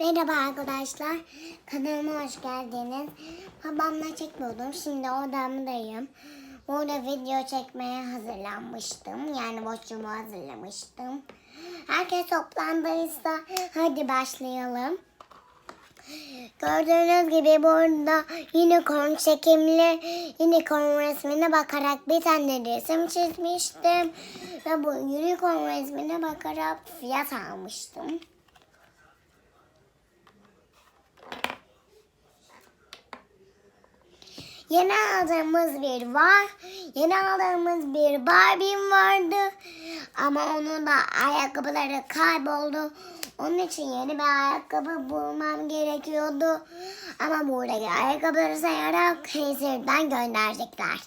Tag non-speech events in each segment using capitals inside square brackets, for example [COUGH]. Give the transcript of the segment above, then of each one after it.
Merhaba arkadaşlar. Kanalıma hoş geldiniz. Babamla çekmiyordum. Şimdi odamdayım. Burada video çekmeye hazırlanmıştım. Yani boşluğumu hazırlamıştım. Herkes toplandıysa hadi başlayalım. Gördüğünüz gibi burada unicorn çekimli unicorn resmine bakarak bir tane resim çizmiştim. Ve bu unicorn resmine bakarak fiyat almıştım. Yeni aldığımız bir var. Yeni aldığımız bir Barbie'm vardı. Ama onun da ayakkabıları kayboldu. Onun için yeni bir ayakkabı bulmam gerekiyordu. Ama buradaki ayakkabıları sayarak Hazır'dan gönderecekler.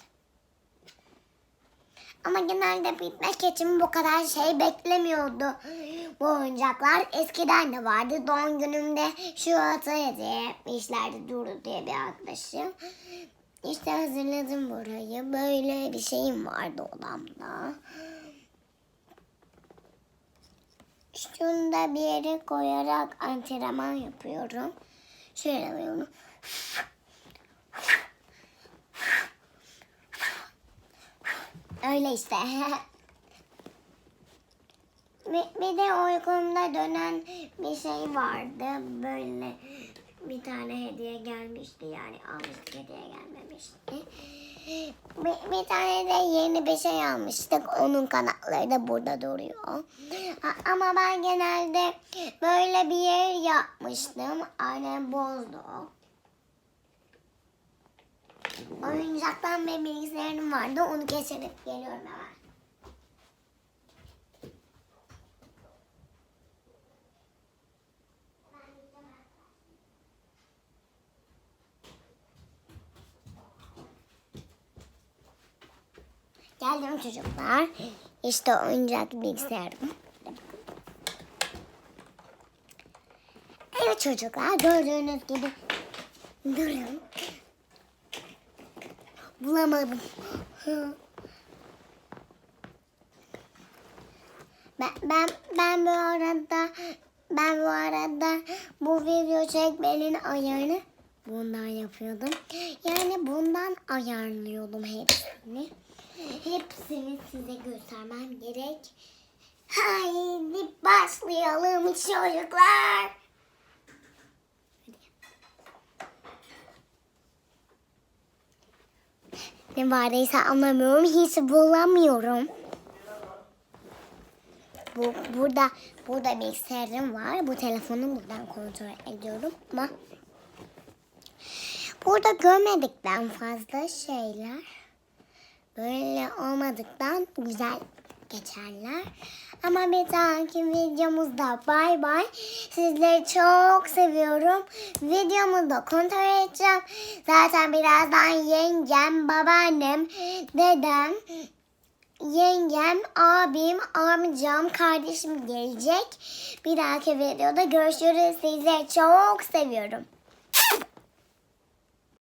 Ama genelde bitmek için bu kadar şey beklemiyordu. Bu oyuncaklar eskiden de vardı. Doğum günümde şu atı hediye etmişlerdi Duru diye bir arkadaşım. İşte hazırladım burayı. Böyle bir şeyim vardı odamda. Şunu da bir yere koyarak antrenman yapıyorum. Şöyle yapıyorum. Öyle işte. [LAUGHS] Bir, bir de uykumda dönen bir şey vardı. Böyle bir tane hediye gelmişti yani almıştık hediye gelmemişti. Bir, bir tane de yeni bir şey almıştık. Onun kanatları da burada duruyor. Ama ben genelde böyle bir yer yapmıştım. Annem bozdu. Oyuncaktan bir bilgisayarım vardı. Onu geçirip geliyorum hemen. Geldim çocuklar. İşte oyuncak bilgisayarım. Evet çocuklar gördüğünüz gibi durun. Bulamadım. Ben, ben, ben bu arada ben bu arada bu video çekmenin ayarını bundan yapıyordum. Yani bundan ayarlıyordum hepsini. Hepsini size göstermem gerek. Haydi başlayalım çocuklar. Ne vardıysa anlamıyorum. Hiç bulamıyorum. Bu, burada burada bilgisayarım var. Bu telefonu buradan kontrol ediyorum ama burada görmedikten fazla şeyler böyle olmadıktan güzel geçerler. Ama bir dahaki videomuzda bay bay. Sizleri çok seviyorum. Videomu da kontrol edeceğim. Zaten birazdan yengem, babaannem, dedem, yengem, abim, amcam, kardeşim gelecek. Bir dahaki videoda görüşürüz. Sizleri çok seviyorum.